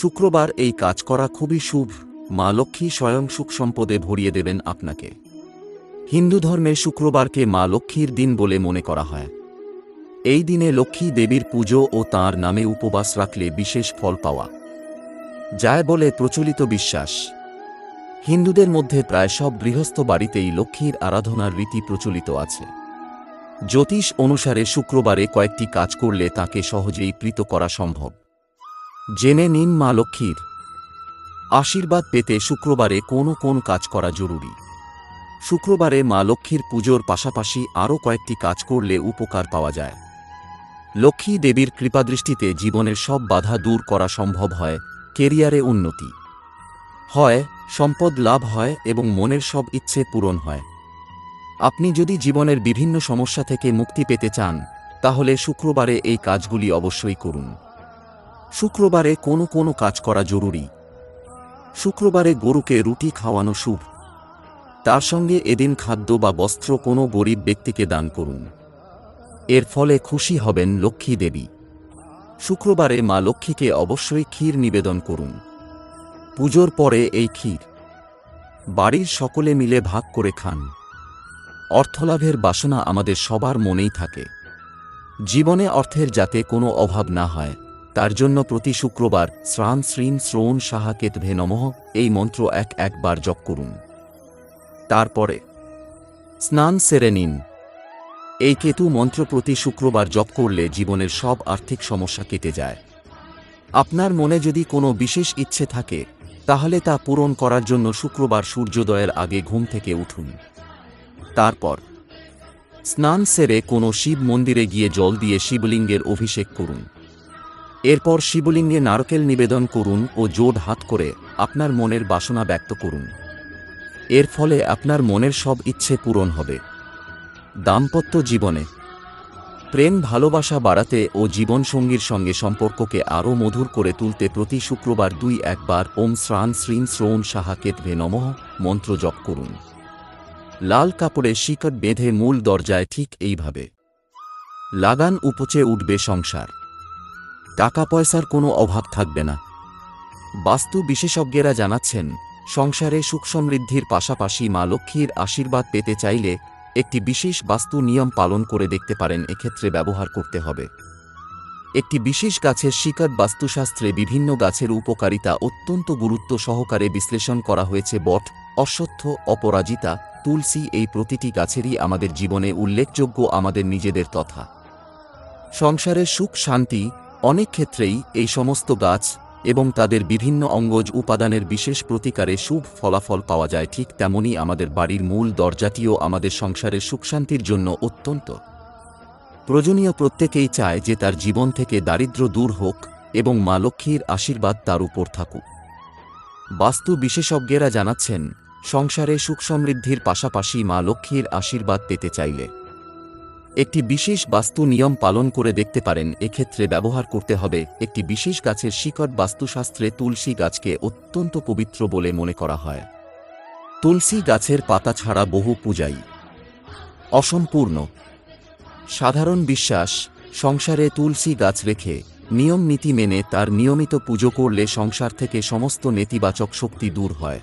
শুক্রবার এই কাজ করা খুবই শুভ। মা লক্ষ্মী স্বয়ং সুখ সম্পদে ভরিয়ে দেবেন আপনাকে। হিন্দু ধর্মে শুক্রবারকে মা লক্ষ্মীর দিন বলে মনে করা হয়। এই দিনে লক্ষ্মী দেবীর পুজো ও তাঁর নামে উপবাস রাখলে বিশেষ ফল পাওয়া। যায় বলে প্রচলিত বিশ্বাস। হিন্দুদের মধ্যে প্রায় সব গৃহস্থ বাড়িতেই লক্ষ্মীর আরাধনার রীতি প্রচলিত আছে। জ্যোতিষ অনুসারে শুক্রবারে কয়েকটি কাজ করলে তাকে সহজেই প্রীত করা সম্ভব। জেনে নিন মা লক্ষ্মীর। আশীর্বাদ পেতে শুক্রবারে কোনো কোন কাজ করা জরুরি। শুক্রবারে মা লক্ষ্মীর পুজোর পাশাপাশি আরও কয়েকটি কাজ করলে উপকার পাওয়া যায়। লক্ষ্মী দেবীর কৃপাদৃষ্টিতে জীবনের সব বাধা দূর করা সম্ভব হয়, কেরিয়ারে উন্নতি। হয়, সম্পদ লাভ হয় এবং মনের সব ইচ্ছে পূরণ হয়। আপনি যদি জীবনের বিভিন্ন সমস্যা থেকে মুক্তি পেতে চান, তাহলে শুক্রবারে এই কাজগুলি অবশ্যই করুন। শুক্রবারে কোনো কোনো কাজ করা জরুরি। শুক্রবারে গরুকে রুটি খাওয়ানো শুভ। তার সঙ্গে এদিন খাদ্য বা বস্ত্র কোনো গরিব ব্যক্তিকে দান করুন। এর ফলে খুশি হবেন লক্ষ্মী দেবী। শুক্রবারে মা লক্ষ্মীকে অবশ্যই ক্ষীর নিবেদন করুন। পুজোর পরে এই ক্ষীর। বাড়ির সকলে মিলে ভাগ করে খান। অর্থলাভের বাসনা আমাদের সবার মনেই থাকে। জীবনে অর্থের যাতে কোনো অভাব না হয়। তার জন্য প্রতি শুক্রবার শ্রান শ্রীন শ্রোণ সাহাকেতভে নমঃ এই মন্ত্র এক একবার জপ করুন। তারপরে, স্নান সেরে নিন। এই কেতু মন্ত্র প্রতি শুক্রবার জপ করলে জীবনের সব আর্থিক সমস্যা কেটে যায়। আপনার মনে যদি কোনো বিশেষ ইচ্ছে থাকে, তাহলে তা পূরণ করার জন্য শুক্রবার সূর্যোদয়ের আগে ঘুম থেকে উঠুন। তারপর, স্নান সেরে কোনো শিব মন্দিরে গিয়ে জল দিয়ে শিবলিঙ্গের অভিষেক করুন। এরপর শিবলিঙ্গে নারকেল নিবেদন করুন ও জোড হাত করে আপনার মনের বাসনা ব্যক্ত করুন। এর ফলে আপনার মনের সব ইচ্ছে পূরণ হবে। দাম্পত্য জীবনে প্রেম ভালোবাসা বাড়াতে ও জীবনসঙ্গীর সঙ্গে সম্পর্ককে আরও মধুর করে তুলতে প্রতি শুক্রবার দুই একবার ওম শ্রান শ্রীন শ্রৌণ সাহাকেতভে নমঃ মন্ত্র জপ করুন। লাল কাপড়ে শিকট বেঁধে মূল দরজায় ঠিক এইভাবে। লাগান উপচে উঠবে সংসার। টাকা পয়সার কোনো অভাব থাকবে না। বাস্তু বিশেষজ্ঞেরা জানাচ্ছেন, সংসারে সুখ সমৃদ্ধির পাশাপাশি মা লক্ষ্মীর আশীর্বাদ পেতে চাইলে একটি বিশেষ বাস্তু নিয়ম পালন করে দেখতে পারেন, এক্ষেত্রে ব্যবহার করতে হবে। একটি বিশেষ গাছের শিকার বাস্তুশাস্ত্রে বিভিন্ন গাছের উপকারিতা অত্যন্ত গুরুত্ব সহকারে বিশ্লেষণ করা হয়েছে বট, অশ্বত্থ, অপরাজিতা, তুলসী এই প্রতিটি গাছেরই আমাদের জীবনে উল্লেখযোগ্য আমাদের নিজেদের তথা। সংসারের সুখ, শান্তি অনেক ক্ষেত্রেই এই সমস্ত গাছ এবং তাদের বিভিন্ন অঙ্গজ উপাদানের বিশেষ প্রতিকারে শুভ ফলাফল পাওয়া যায় ঠিক তেমনই আমাদের বাড়ির মূল দরজাটিও আমাদের সংসারের সুখশান্তির জন্য অত্যন্ত। প্রয়োজনীয় প্রত্যেকেই চায় যে তার জীবন থেকে দারিদ্র্য দূর হোক এবং মা লক্ষ্মীর আশীর্বাদ তার উপর থাকুক। বাস্তু বিশেষজ্ঞেরা জানাচ্ছেন, সংসারে সুখ সমৃদ্ধির পাশাপাশি মা লক্ষ্মীর আশীর্বাদ পেতে চাইলে। একটি বিশেষ বাস্তু নিয়ম পালন করে দেখতে পারেন, এক্ষেত্রে ব্যবহার করতে হবে একটি বিশেষ গাছের শিকট বাস্তুশাস্ত্রে তুলসী গাছকে অত্যন্ত পবিত্র বলে মনে করা হয়। তুলসী গাছের পাতা ছাড়া বহু পূজাই অসম্পূর্ণ। সাধারণ বিশ্বাস, সংসারে তুলসী গাছ রেখে নিয়ম নীতি মেনে তার নিয়মিত পুজো করলে সংসার থেকে সমস্ত নেতিবাচক শক্তি দূর হয়।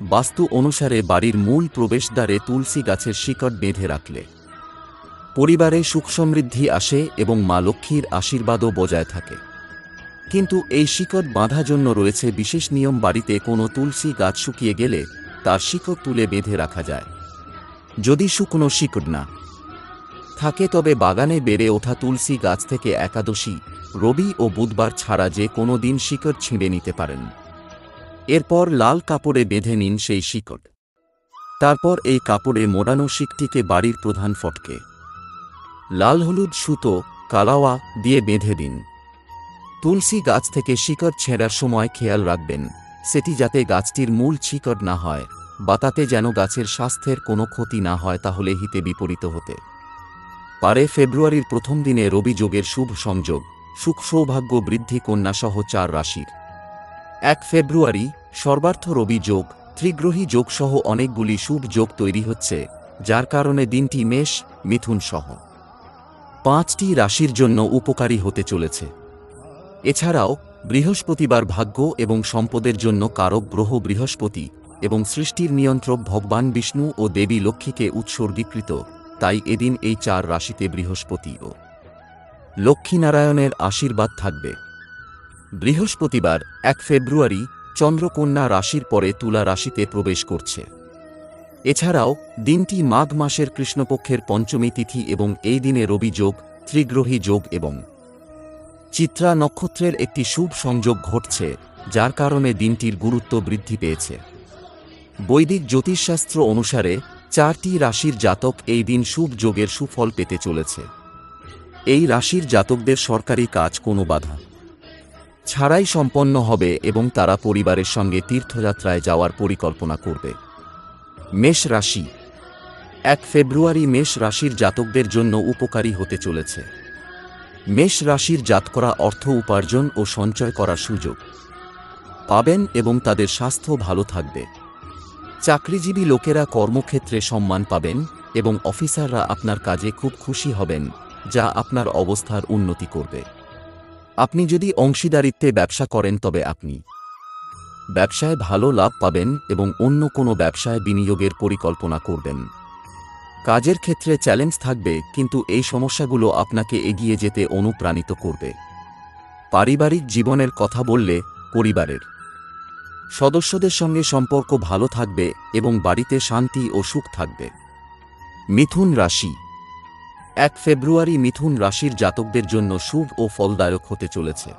বাস্তু অনুসারে বাড়ির মূল প্রবেশদ্বারে তুলসী গাছের শিকট বেঁধে রাখলে পরিবারে সুখ সমৃদ্ধি আসে এবং মা লক্ষ্মীর আশীর্বাদও বজায় থাকে। কিন্তু এই শিকড় বাঁধা জন্য রয়েছে বিশেষ নিয়ম বাড়িতে কোনো তুলসী গাছ শুকিয়ে গেলে তার শিকড় তুলে বেঁধে রাখা যায়। যদি শুকনো শিকড় না থাকে তবে বাগানে বেড়ে ওঠা তুলসী গাছ থেকে একাদশী, রবি ও বুধবার ছাড়া যে কোনো দিন শিকড় ছিঁড়ে নিতে পারেন। এরপর লাল কাপড়ে বেঁধে নিন সেই শিকড়। তারপর এই কাপড়ে মোড়ানো শিকটিকে বাড়ির প্রধান ফটকে। লাল হলুদ সুতো, কালাওয়া দিয়ে বেঁধে দিন। তুলসী গাছ থেকে শিকড় ছেঁড়ার সময় খেয়াল রাখবেন, সেটি যাতে গাছটির মূল শিকড় না হয় বা তাতে যেন গাছের স্বাস্থ্যের কোনো ক্ষতি না হয় তাহলে হিতে বিপরীত হতে। পারে ফেব্রুয়ারির প্রথম দিনে রবি যোগের শুভ সংযোগ, সুখ সৌভাগ্য বৃদ্ধি কন্যাসহ চার রাশির। এক ফেব্রুয়ারি, সর্বার্থ রবি যোগ, ত্রিগ্রহী যোগসহ অনেকগুলি শুভ যোগ তৈরি হচ্ছে, যার কারণে দিনটি মেষ, মিথুন সহ। পাঁচটি রাশির জন্য উপকারী হতে চলেছে। এছাড়াও, বৃহস্পতিবার ভাগ্য এবং সম্পদের জন্য কারক গ্রহ বৃহস্পতি এবং সৃষ্টির নিয়ন্ত্রক ভগবান বিষ্ণু ও দেবী লক্ষ্মীকে উৎসর্গীকৃত, তাই এদিন এই চার রাশিতে বৃহস্পতি ও লক্ষ্মীনারায়ণের আশীর্বাদ থাকবে। বৃহস্পতিবার, এক ফেব্রুয়ারি, চন্দ্রকন্যা রাশির পরে তুলা রাশিতে প্রবেশ করছে। এছাড়াও, দিনটি মাঘ মাসের কৃষ্ণপক্ষের পঞ্চমী তিথি এবং এই দিনে রবি যোগ, ত্রিগ্রহী যোগ এবং চিত্রা নক্ষত্রের একটি শুভ সংযোগ ঘটছে, যার কারণে দিনটির গুরুত্ব বৃদ্ধি পেয়েছে। বৈদিক জ্যোতিষশাস্ত্র অনুসারে, চারটি রাশির জাতক এই দিন শুভ যোগের সুফল পেতে চলেছে। এই রাশির জাতকদের সরকারি কাজ কোনো বাধা ছাড়াই সম্পন্ন হবে এবং তারা পরিবারের সঙ্গে তীর্থযাত্রায় যাওয়ার পরিকল্পনা করবে। মেষ রাশি। এক ফেব্রুয়ারি মেষ রাশির জাতকদের জন্য উপকারী হতে চলেছে। মেষ রাশির জাত করা অর্থ উপার্জন ও সঞ্চয় করার সুযোগ। পাবেন এবং তাদের স্বাস্থ্য ভালো থাকবে। চাকরিজীবী লোকেরা কর্মক্ষেত্রে সম্মান পাবেন এবং অফিসাররা আপনার কাজে খুব খুশি হবেন, যা আপনার অবস্থার উন্নতি করবে। আপনি যদি অংশীদারিত্বে ব্যবসা করেন তবে আপনি ব্যবসায় ভালো লাভ পাবেন এবং অন্য কোনো ব্যবসায় বিনিয়োগের পরিকল্পনা করবেন। কাজের ক্ষেত্রে চ্যালেঞ্জ থাকবে, কিন্তু এই সমস্যাগুলো আপনাকে এগিয়ে যেতে অনুপ্রাণিত করবে। পারিবারিক জীবনের কথা বললে, পরিবারের সদস্যদের সঙ্গে সম্পর্ক ভালো থাকবে এবং বাড়িতে শান্তি ও সুখ থাকবে। মিথুন রাশি। এক ফেব্রুয়ারি মিথুন রাশির জাতকদের জন্য শুভ ও ফলদায়ক হতে চলেছে।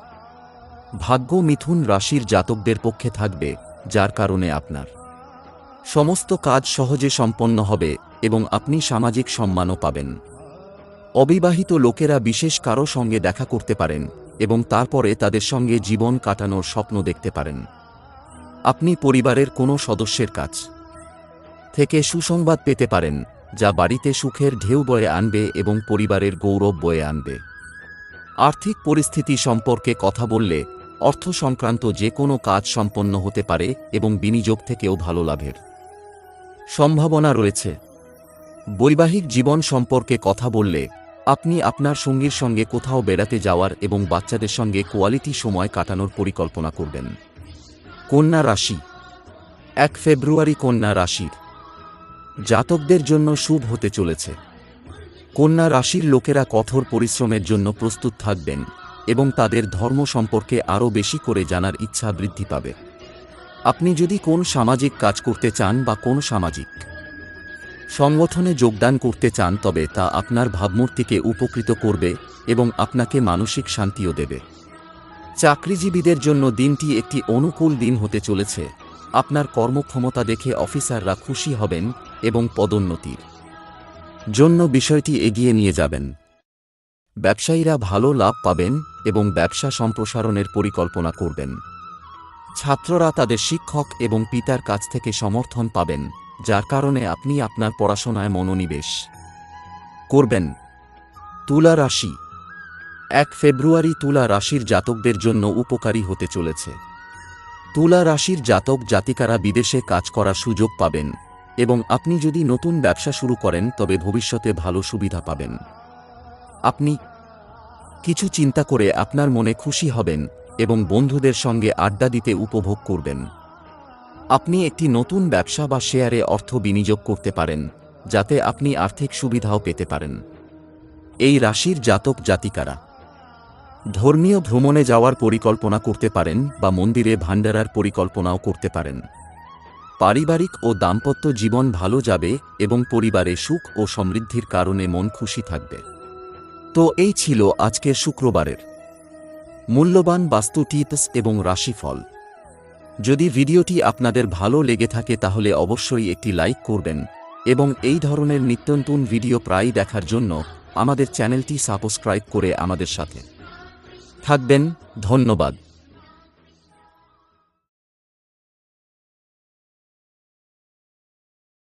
ভাগ্য মিথুন রাশির জাতকদের পক্ষে থাকবে, যার কারণে আপনার সমস্ত কাজ সহজে সম্পন্ন হবে এবং আপনি সামাজিক সম্মানও পাবেন। অবিবাহিত লোকেরা বিশেষ কারও সঙ্গে দেখা করতে পারেন এবং তারপরে তাদের সঙ্গে জীবন কাটানোর স্বপ্ন দেখতে পারেন। আপনি পরিবারের কোনো সদস্যের কাছ থেকে সুসংবাদ পেতে পারেন, যা বাড়িতে সুখের ঢেউ বয়ে আনবে এবং পরিবারের গৌরব বয়ে আনবে। আর্থিক পরিস্থিতি সম্পর্কে কথা বললে অর্থ সংক্রান্ত যে কোনো কাজ সম্পন্ন হতে পারে এবং বিনিয়োগ থেকেও ভালো লাভের সম্ভাবনা রয়েছে। বৈবাহিক জীবন সম্পর্কে কথা বললে, আপনি আপনার সঙ্গীর সঙ্গে কোথাও বেড়াতে যাওয়ার এবং বাচ্চাদের সঙ্গে কোয়ালিটি সময় কাটানোর পরিকল্পনা করবেন। কন্যা রাশি। এক ফেব্রুয়ারি কন্যা রাশির জাতকদের জন্য শুভ হতে চলেছে। কন্যা রাশির লোকেরা কঠোর পরিশ্রমের জন্য প্রস্তুত থাকবেন। এবং তাদের ধর্ম সম্পর্কে আরও বেশি করে জানার ইচ্ছা বৃদ্ধি পাবে। আপনি যদি কোন সামাজিক কাজ করতে চান বা কোন সামাজিক সংগঠনে যোগদান করতে চান, তবে তা আপনার ভাবমূর্তিকে উপকৃত করবে এবং আপনাকে মানসিক শান্তিও দেবে। চাকরিজীবীদের জন্য দিনটি একটি অনুকূল দিন হতে চলেছে। আপনার কর্মক্ষমতা দেখে অফিসাররা খুশি হবেন এবং পদোন্নতির জন্য বিষয়টি এগিয়ে নিয়ে যাবেন। ব্যবসায়ীরা ভালো লাভ পাবেন এবং ব্যবসা সম্প্রসারণের পরিকল্পনা করবেন। ছাত্ররা তাদের শিক্ষক এবং পিতার কাছ থেকে সমর্থন পাবেন, যার কারণে আপনি আপনার পড়াশোনায় মনোনিবেশ করবেন। তুলা রাশি। এক ফেব্রুয়ারি তুলা রাশির জাতকদের জন্য উপকারী হতে চলেছে। তুলা রাশির জাতক জাতিকারা বিদেশে কাজ করার সুযোগ পাবেন এবং আপনি যদি নতুন ব্যবসা শুরু করেন, তবে ভবিষ্যতে ভালো সুবিধা পাবেন। আপনি কিছু চিন্তা করে আপনার মনে খুশি হবেন এবং বন্ধুদের সঙ্গে আড্ডা দিতে উপভোগ করবেন। আপনি একটি নতুন ব্যবসা বা শেয়ারে অর্থ বিনিয়োগ করতে পারেন, যাতে আপনি আর্থিক সুবিধাও পেতে পারেন। এই রাশির জাতক জাতিকারা। ধর্মীয় ভ্রমণে যাওয়ার পরিকল্পনা করতে পারেন বা মন্দিরে ভাণ্ডারার পরিকল্পনাও করতে পারেন। পারিবারিক ও দাম্পত্য জীবন ভালো যাবে এবং পরিবারে সুখ ও সমৃদ্ধির কারণে মন খুশি থাকবে। তো এই ছিল আজকে শুক্রবারের মূল্যবান বাস্তু টিপস এবং রাশিফল। যদি ভিডিওটি আপনাদের ভালো লেগে থাকে তাহলে অবশ্যই একটি লাইক করবেন এবং এই ধরনের নিত্যন্তন ভিডিও প্রায় দেখার জন্য আমাদের চ্যানেলটি সাবস্ক্রাইব করে আমাদের সাথে থাকবেন, ধন্যবাদ।